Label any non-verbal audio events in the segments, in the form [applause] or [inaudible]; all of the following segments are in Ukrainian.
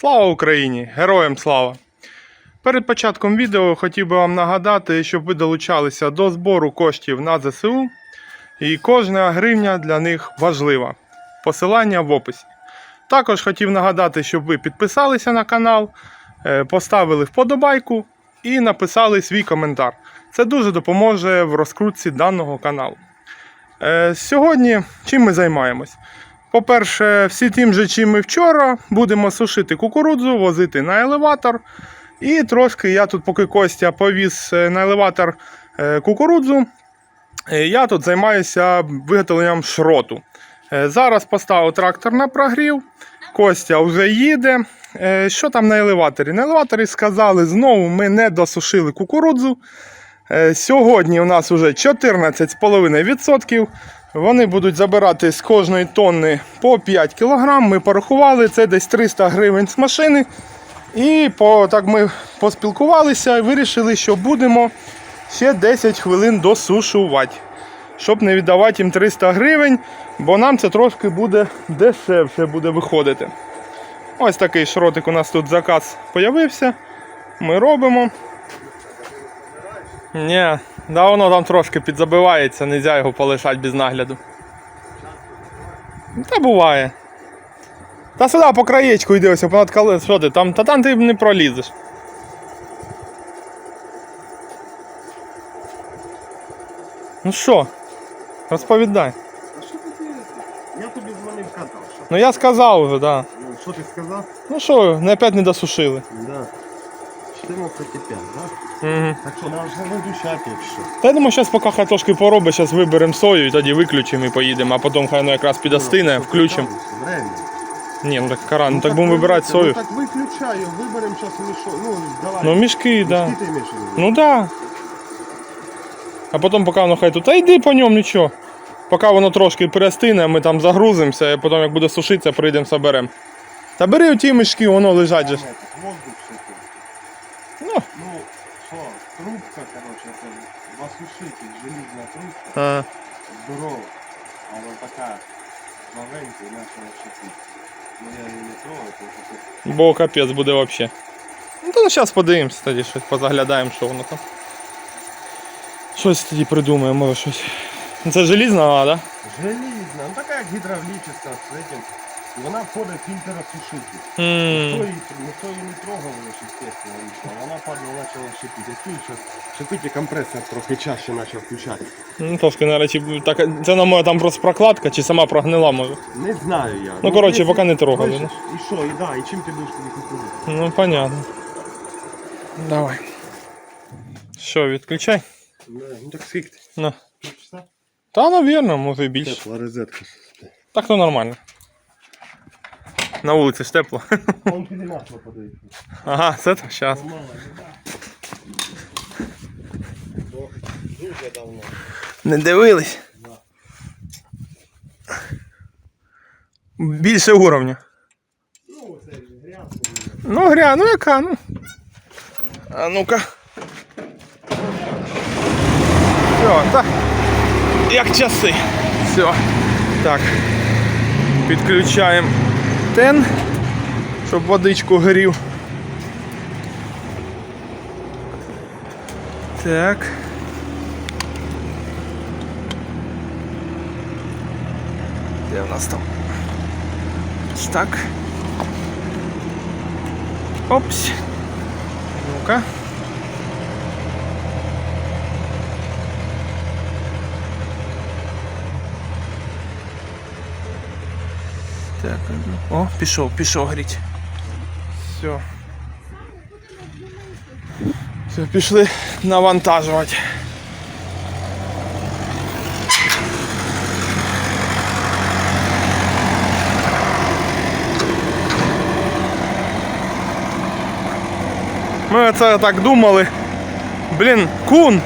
Слава Україні! Героям слава! Перед початком відео хотів би вам нагадати, щоб ви долучалися до збору коштів на ЗСУ. І кожна гривня для них важлива. Посилання в описі. Також хотів нагадати, щоб ви підписалися на канал, е, поставили вподобайку і написали свій коментар. Це дуже допоможе в розкрутці даного каналу. Е, Сьогодні чим ми займаємось? По-перше, всі тим же, чим і вчора, будемо сушити кукурудзу, возити на елеватор. І трошки я тут, поки Костя повіз е, на елеватор е, кукурудзу, е, я тут займаюся виготовленням шроту. Зараз поставив трактор на прогрів. Костя вже їде. Що там на елеваторі? На елеваторі сказали, знову ми не досушили кукурудзу. Сьогодні у нас вже 14,5%. Вони будуть забирати з кожної тонни по 5 кг. Ми порахували, це десь 300 гривень з машини. І по, так ми поспілкувалися і вирішили, що будемо ще 10 хвилин досушувати, щоб не віддавати їм 300 гривень, бо нам це трошки буде дешевше буде виходити. Ось такий шротик у нас тут заказ появився. Ми робимо. Ні, да воно там трошки підзабивається, не можна його полишати без нагляду. Та буває. Та сюди по краєчку йди, ось понад колес, що ти, там, та там ти не пролізеш. Ну що, розповідай. А що ти? Я тобі дзвонив казав. Що, Ну я сказав вже, да. ну, що ти сказав? Ну що, не опять не досушили. Да. 14,5, да? Угу. Так що нам вже виключати, якщо. Та я думаю, зараз поки хай трошки поробить, зараз виберемо сою і тоді виключимо і поїдемо, а потім хай воно якраз підостине, включимо. там Время. Ні, ну так кара, ну так будемо вибирати Ну сою. так виключаю, виберемо зараз мішок. Ну, давай. Ну мішки, так. Да. Мішки ти мішаєш? Ну да. А потім поки воно хай тут. Та йди по ньому нічого. Поки воно трошки перестине, ми там загрузимося, і потім як буде сушитися, прийдемо соберемо. Та бери оті мішки, воно лежать же. ж. Воздух все тут. Ну, Ну, що, трубка, короче, це осушитель, железна трубка, а, здорова. А вона така маленька і почала шипіти. Ну я її не трогаю, тому що це бо капець буде взагалі. Ну то зараз подивимося тоді, щось позаглядаємо, що воно там. Щось тоді придумаємо, може щось. Ну, Це желізна, а, да? Железна, ну така як гідравлічна з цим. І вона входить в фільтросушитель. М, Ніхто її, ніхто її не трогав, лише, естественно, вийшла. Вона падла, почала шипіти. Чую, що шипить і компресор трохи чаще почав включати. Ну, трошки, нарешті, так, це на моя там просто прокладка, чи сама прогнила може. Не знаю я. Ну, коротше, якщо- поки не трогали, Бачиш, І що, і да, і чим ти будеш тоді кукурудзу? Ну, понятно. Давай. Що, відключай? Ну так скільки ти? На. Півчаса? Та, навірно, може і більше. Тепла розетка. Так то нормально. На вулиці ж тепло. Он піде масло подають. Ага, це так, зараз. Дуже давно. Не дивились. Більше уровня. Ну, це грязно. Ну, гря, ну яка, ну. А ну-ка. Все, так. Як часи. Все. Так. Підключаємо тен, щоб водичку грів. Так. Де в нас там? Ось Так. Опс. Ну-ка. Так, о, пішов, пішов гріть. Все. Все, пішли навантажувати. Ми це так думали. Блін, кун.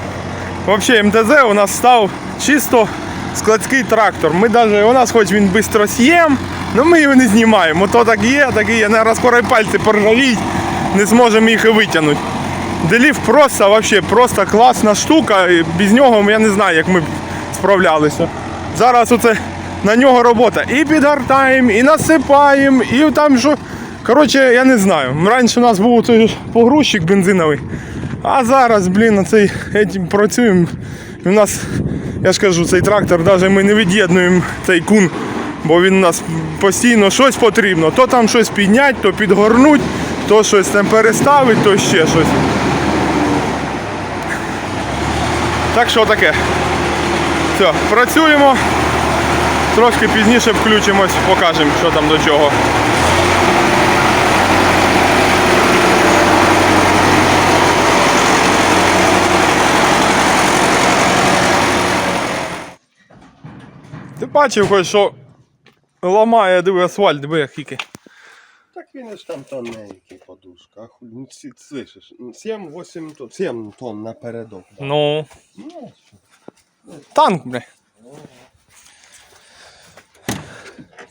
Взагалі МТЗ у нас став чисто складський трактор. Ми даже, у нас хоч він швидко с'єм, але ми його не знімаємо. То так є, так і є. Наверно, скоро і пальці поржавіють, не зможемо їх і витягнути. Делів просто, вообще, просто класна штука. і Без нього я не знаю, як ми б справлялися. Зараз оце на нього робота. І підгортаємо, і насипаємо, і там що Коротше, я не знаю. Раніше у нас був той погрузчик бензиновий, а зараз, блін, цей етім працюємо. І у нас, я ж кажу, цей трактор, навіть ми не від'єднуємо цей кун, бо він у нас постійно щось потрібно. То там щось підняти, то підгорнуть, то щось там переставить, то ще щось. Так що таке. Все, працюємо. Трошки пізніше включимось, покажемо, що там до чого. Ти бачив хоч, що ламає, диви, асфальт, диви, як хіки. Так він ж там тоненький подушка. Ну, ці- слышиш, 7-8 тонн, 7 тонн напередок. да. Ну, Ну, що? танк, бля.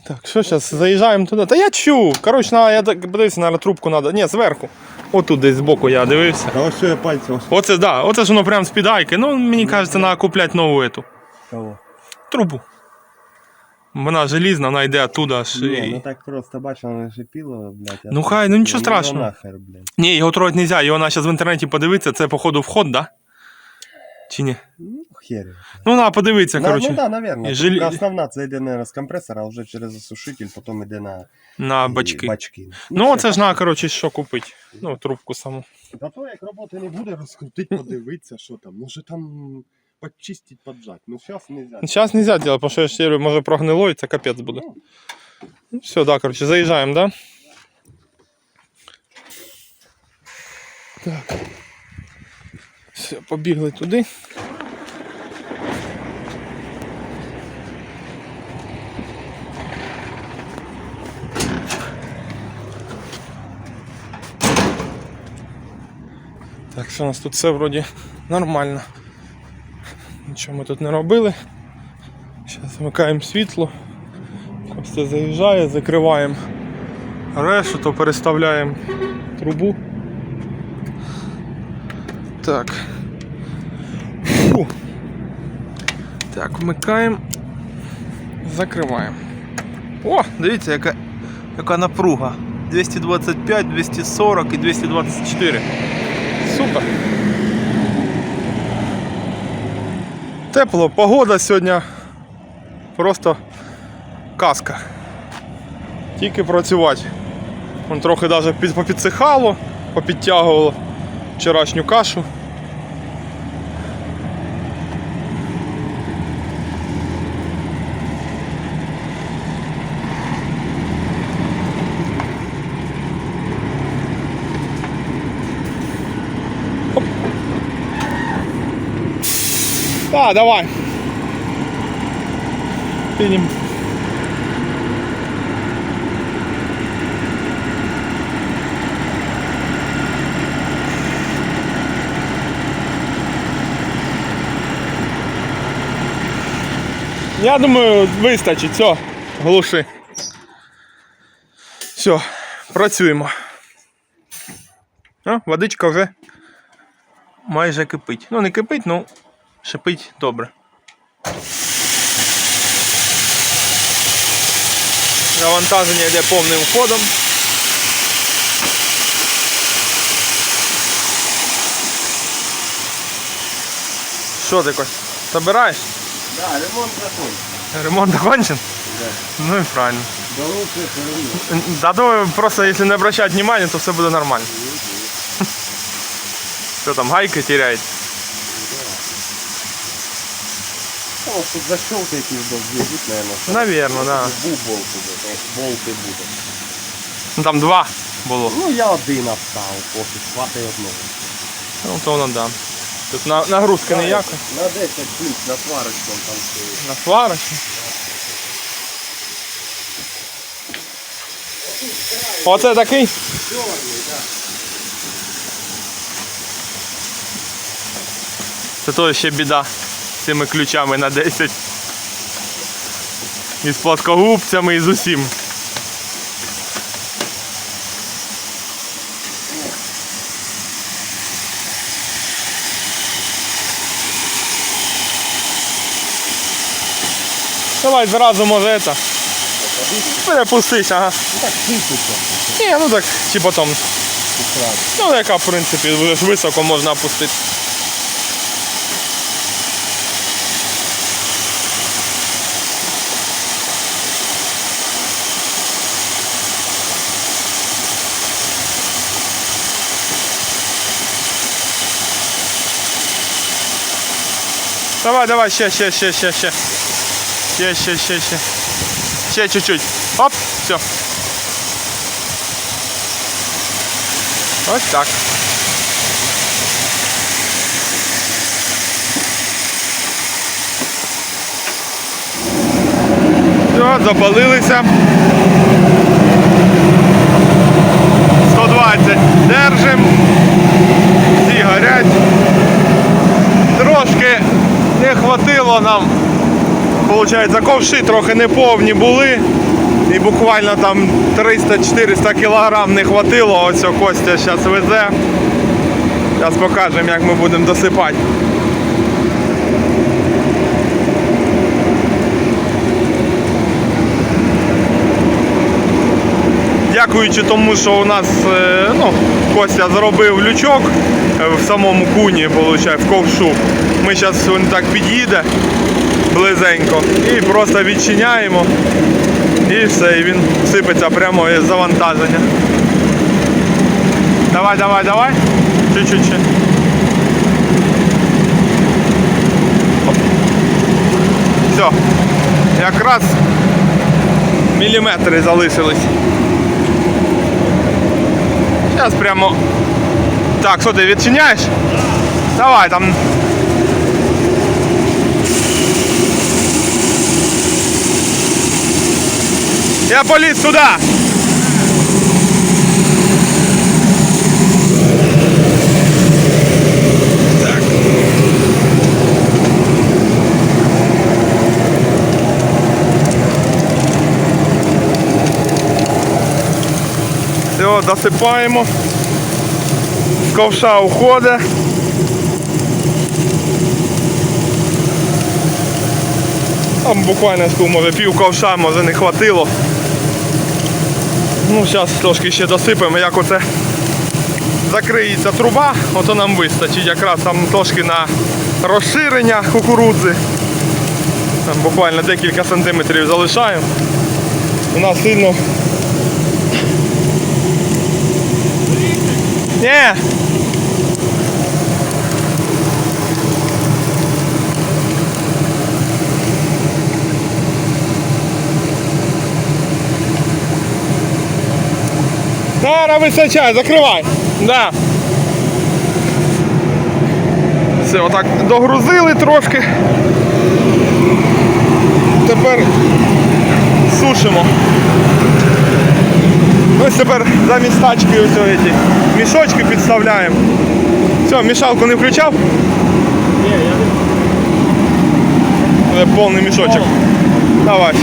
Так, що зараз, заїжджаємо туди. Та я чую. Коротше, на, я так подивився, на трубку треба. Ні, зверху. Отут десь збоку я дивився. Та ось що я пальцем. Оце, да, оце ж воно прям з підайки. Ну, мені кажеться, треба купляти нову ету. Кого? Трубу. Вона желізна, вона йде оттуда аж. Ні, і- ну так просто бачив, воно шипіло, блядь. а Ну хай, ну нічого ну, страшного. нахер, блядь. Ні, його трогати не можна, його треба зараз в інтернеті подивитися, це походу вход, да? Чи ні? Ну, хер. його. Ну, треба подивитися, На- коротше, Ну да, наверное. Желі- Основна це йде не з компресора, а вже через осушитель, потім йде на на і бачки. бачки. Ну, оце ж на, коротше, що купити. Ну, трубку саму. Та то, як роботи не буде, розкрутить, подивитися, що там. Може там почистить, поджать. Ну зараз не можна. Зараз не можна робити, тому що я ще говорю, може прогнило і це капець буде. Ну, все, да, коротше, заїжджаємо, да? Так. Все, побігли туди. Так, що у нас тут все вроді нормально. Нічого ми тут не робили. Зараз вмикаємо світло. Костя заїжджає, закриваємо решту, то переставляємо трубу. Так. Фу. Так, вмикаємо. Закриваємо. О, дивіться, яка, яка напруга. 225, 240 і 224. Супер. Тепло, погода сьогодні просто казка. Тільки працювати. Вон трохи навіть попідсихало, попідтягувало вчорашню кашу. Да, давай. Піднім. Я думаю, вистачить. Все, глуши. Все, працюємо. О, водичка вже майже кипить. Ну, не кипить, ну шипить добре. Навантаження йде повним ходом. Що ти Кость, Собираєш? Да, ремонт закончен. Ремонт окончен? Да. Ну і правильно. Да лучше все равно. Да, думаю, просто если не обращать внимания, то все буде нормально. Что там, гайка теряет? О, тут защелки якісь довгі йдуть, наверное. Наверно, да. Був болт буде, то болти буде. Ну, Там два було. Ну я один оставив, пофіг, хватить одного. Ну, то воно да. Тут на, нагрузка ніяка. На 10 ключ, на сварочком там стоїть. На сварочку. Оце такий. Це то ще біда з цими ключами на 10. І з плоскогубцями, і з усім. Давай зразу може это. Перепустись, ага. Ну так. Ні, ну так, чи потім. Ну, яка, в принципі, високо можна опустити. Давай, давай, ще, ще, ще, ще, ще. Ще, ще, ще, ще. Ще чуть-чуть. Оп, все. Ось так. Все, запалилися. 120 держим. Всі горять. Трошки не хватило нам. Получається, ковши трохи неповні були. І буквально там 300-400 кілограм не хватило. Ось Костя зараз везе. Зараз покажемо, як ми будемо досипати. Дякуючи тому, що у нас е, ну, Костя зробив лючок е, в самому куні, виходить, в ковшу. Ми зараз він так під'їде близенько і просто відчиняємо. І все, і він сипеться прямо із завантаження. Давай, давай, давай. Чуть-чуть. Все. Якраз міліметри залишились. Зараз прямо. Так, що ти відчиняєш? Давай там. Я поліз туди. Все, досипаємо. З ковша уходить. Там буквально може пів ковша, може не хватило. Ну, зараз трошки ще досипемо, як оце закриється труба, ото нам вистачить. Якраз там трошки на розширення кукурудзи. Там буквально декілька сантиметрів залишаємо. У нас сильно. Ні. Зараз вистачає, закривай. Да. Все, отак догрузили трошки. Тепер сушимо. Ось тепер замість тачки ось ці мішочки підставляємо. Все, мішалку не включав? Ні, я не повний мішочок. Давай.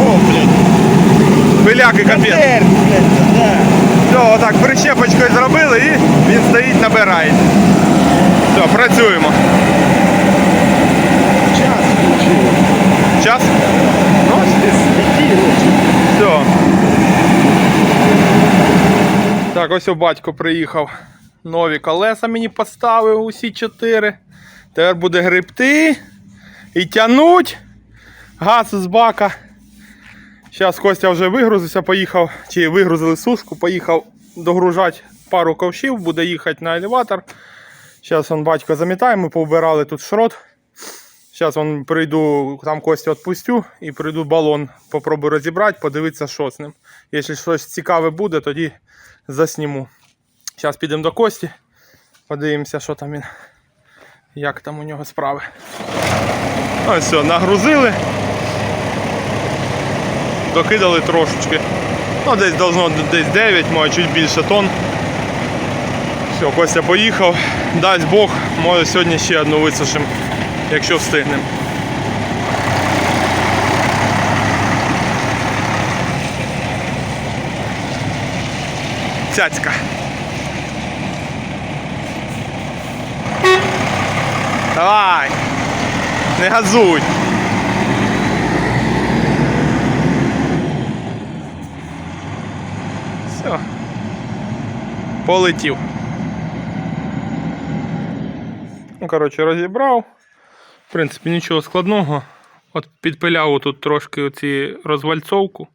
О, блядь. Пиляки капець. Терпи, блядь, да. Все, отак прищепочкою зробили і він стоїть, набирає. Все, працюємо. Час включили. Час? Ну, світіло. Все. Так, ось батько приїхав. Нові колеса мені поставив усі чотири. Тепер буде гребти і тянуть газ з бака. Зараз Костя вже вигрузився, поїхав, чи вигрузили сушку, поїхав догружати пару ковшів, буде їхати на елеватор. Зараз он батько замітає, ми повбирали тут шрот. Зараз прийду, там Костю відпустю і прийду балон, попробую розібрати, подивитися, що з ним. Якщо щось цікаве буде, тоді засніму. Зараз підемо до Кості, подивимося, що там він, як там у нього справи. Ось все, нагрузили. Докидали трошечки. Ну, десь должно десь 9, може чуть більше тонн. Все, Костя поїхав. Дасть Бог, може сьогодні ще одну висушимо, якщо встигнемо. Цяцька. Давай. Не газуй. Все. Полетів. Ну, коротше, розібрав. В принципі, нічого складного. От підпиляв тут трошки оці розвальцовку.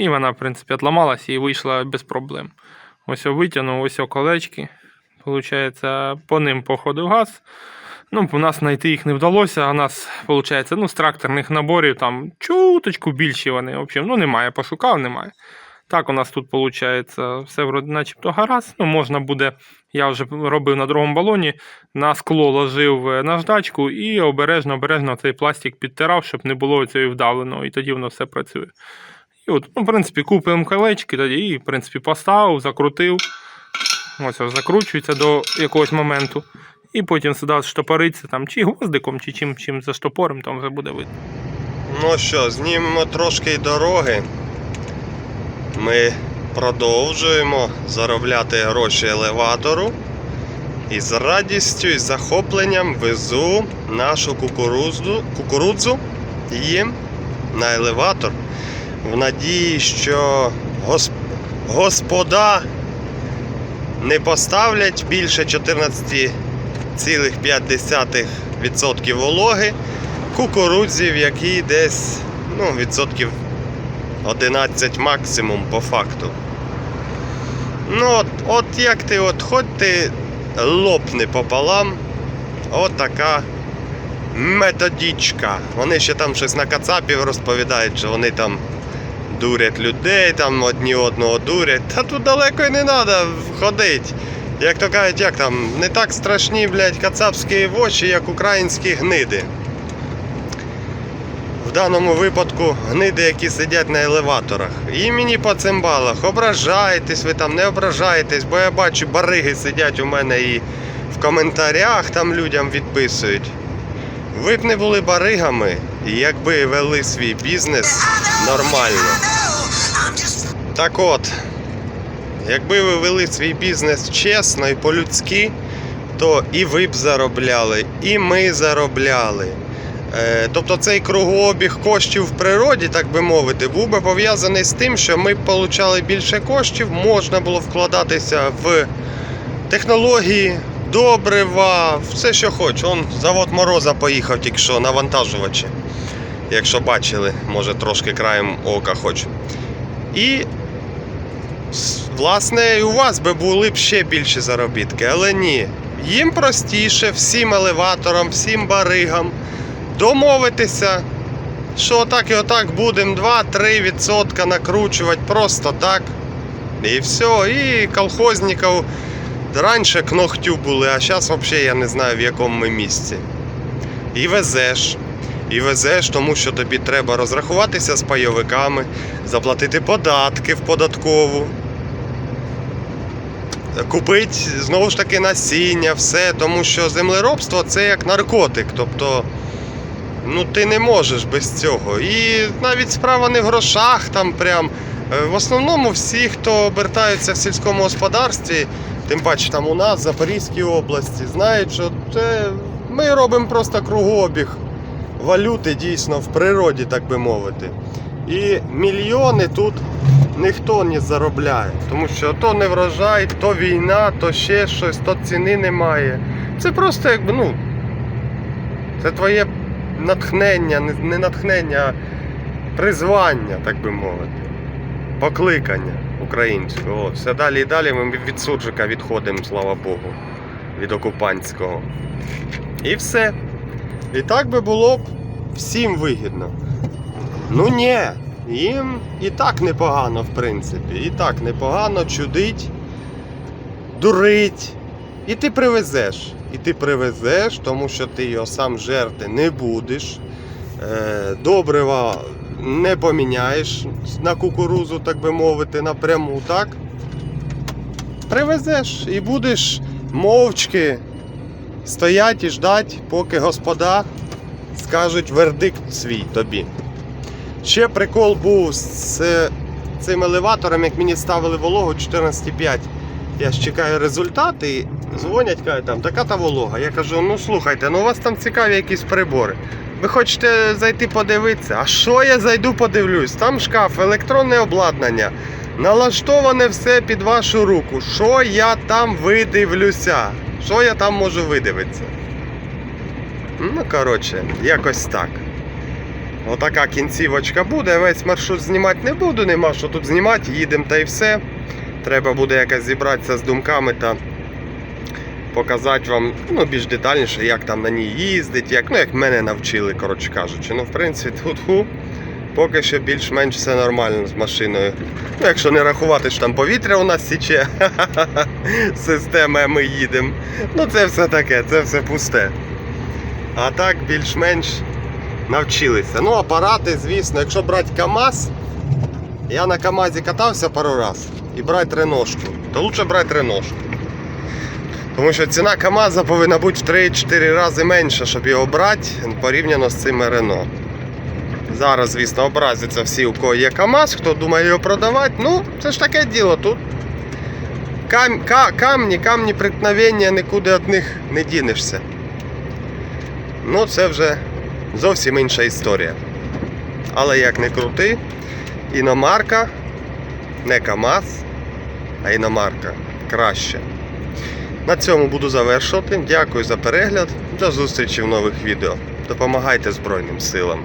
І вона, в принципі, отламалась і вийшла без проблем. Ось витягнув, ось колечки. Получається, по ним походив газ. Ну, у нас знайти їх не вдалося. А у нас, виходить, ну, з тракторних наборів там чуточку більші вони. В общем, ну, немає, пошукав, немає. Так, у нас тут виходить все начебто гаразд. Ну, можна буде, я вже робив на другому балоні, на скло ложив е, наждачку і обережно, обережно цей пластик підтирав, щоб не було цієї вдавленого, і тоді воно все працює. І от, ну, в принципі, купимо колечки тоді і, в принципі, поставив, закрутив. Ось ось закручується до якогось моменту. І потім сюди штопориться там чи гвоздиком, чи чим, чим заштопорим, там вже буде видно. Ну що, знімемо трошки дороги. Ми продовжуємо заробляти гроші елеватору. І з радістю і захопленням везу нашу кукурудзу, кукурудзу їм на елеватор. В надії, що гос- господа не поставлять більше 14,5% вологи кукурудзі, в якій десь ну, відсотків 11 максимум по факту. Ну, от, от як ти, от хоч ти лопни пополам, от така методичка. Вони ще там щось на кацапів розповідають, що вони там дурять людей, там одні одного дурять. Та тут далеко і не треба ходити. Як то кажуть, як там, не так страшні, блядь, кацапські воші, як українські гниди. В даному випадку гниди, які сидять на елеваторах. Імені по цимбалах. Ображаєтесь, ви там не ображаєтесь, бо я бачу, бариги сидять у мене і в коментарях там людям відписують. Ви б не були баригами, якби вели свій бізнес нормально. Так от, якби ви вели свій бізнес чесно і по-людськи, то і ви б заробляли, і ми заробляли. Е, Тобто цей кругообіг коштів в природі, так би мовити, був би пов'язаний з тим, що ми б отримали більше коштів, можна було вкладатися в технології, добрива, все, що хоч. Он завод Мороза поїхав тільки що навантажувачі. Якщо бачили, може трошки краєм ока хоч. І власне і у вас би були б ще більші заробітки, але ні. Їм простіше, всім елеваторам, всім баригам домовитися, що отак і отак будемо 2-3% накручувати просто так. І все. І колхозників раніше к ногтю були, а зараз взагалі я не знаю в якому ми місці. І везеш. І везеш, тому що тобі треба розрахуватися з пайовиками, заплатити податки в податкову. Купити знову ж таки насіння, все, тому що землеробство це як наркотик. Тобто ну ти не можеш без цього. І навіть справа не в грошах там прям. Е, В основному всі, хто обертаються в сільському господарстві, тим паче там у нас, в Запорізькій області, знають, що це ми робимо просто кругообіг валюти дійсно в природі, так би мовити. І мільйони тут ніхто не заробляє, тому що то не врожай, то війна, то ще щось, то ціни немає. Це просто якби, ну. Це твоє натхнення, не- не натхнення, а призвання, так би мовити. Покликання українського. О, Все далі і далі ми від суджика відходимо, слава Богу, від окупантського. І все. І так би було всім вигідно. Ну ні, їм і так непогано, в принципі. І так непогано чудить, дурить. І ти привезеш. І ти привезеш, тому що ти його сам жерти не будеш. Е, добрива не поміняєш на кукурузу, так би мовити, напряму, так? Привезеш і будеш мовчки стоять і ждать, поки господа скажуть вердикт свій тобі. Ще прикол був з цим елеватором, як мені ставили вологу 14,5. Я ж чекаю результати і дзвонять, кажуть, там така та волога. Я кажу, ну слухайте, ну у вас там цікаві якісь прибори. Ви хочете зайти подивитися? А що я зайду подивлюсь? Там шкаф, електронне обладнання. Налаштоване все під вашу руку. Що я там видивлюся? Що я там можу видивитися? Ну, коротше, якось так. Отака кінцівочка буде. Весь маршрут знімати не буду, нема що тут знімати, їдемо та й все. Треба буде якось зібратися з думками та показати вам ну, більш детальніше, як там на ній їздить, як, ну, як мене навчили, коротше кажучи. Ну, в принципі, тху-тху, поки що більш-менш все нормально з машиною. Ну, якщо не рахувати, що там повітря у нас січе, [laughs] система, ми їдемо. Ну, це все таке, це все пусте. А так більш-менш навчилися. Ну, апарати, звісно, якщо брати КАМАЗ, я на КАМАЗі катався пару раз і брати реношку, то лучше брати реношку. Тому що ціна КАМАЗа повинна бути в 3-4 рази менша, щоб його брати порівняно з цими Рено. Зараз, звісно, образяться всі, у кого є КАМАЗ, хто думає його продавати. Ну, це ж таке діло. Тут кам, ка, камні, камні преткновення, нікуди від них не дінешся. Ну, це вже зовсім інша історія. Але як не крути, іномарка, не КАМАЗ, а іномарка краще. На цьому буду завершувати. Дякую за перегляд. До зустрічі в нових відео. Допомагайте Збройним силам.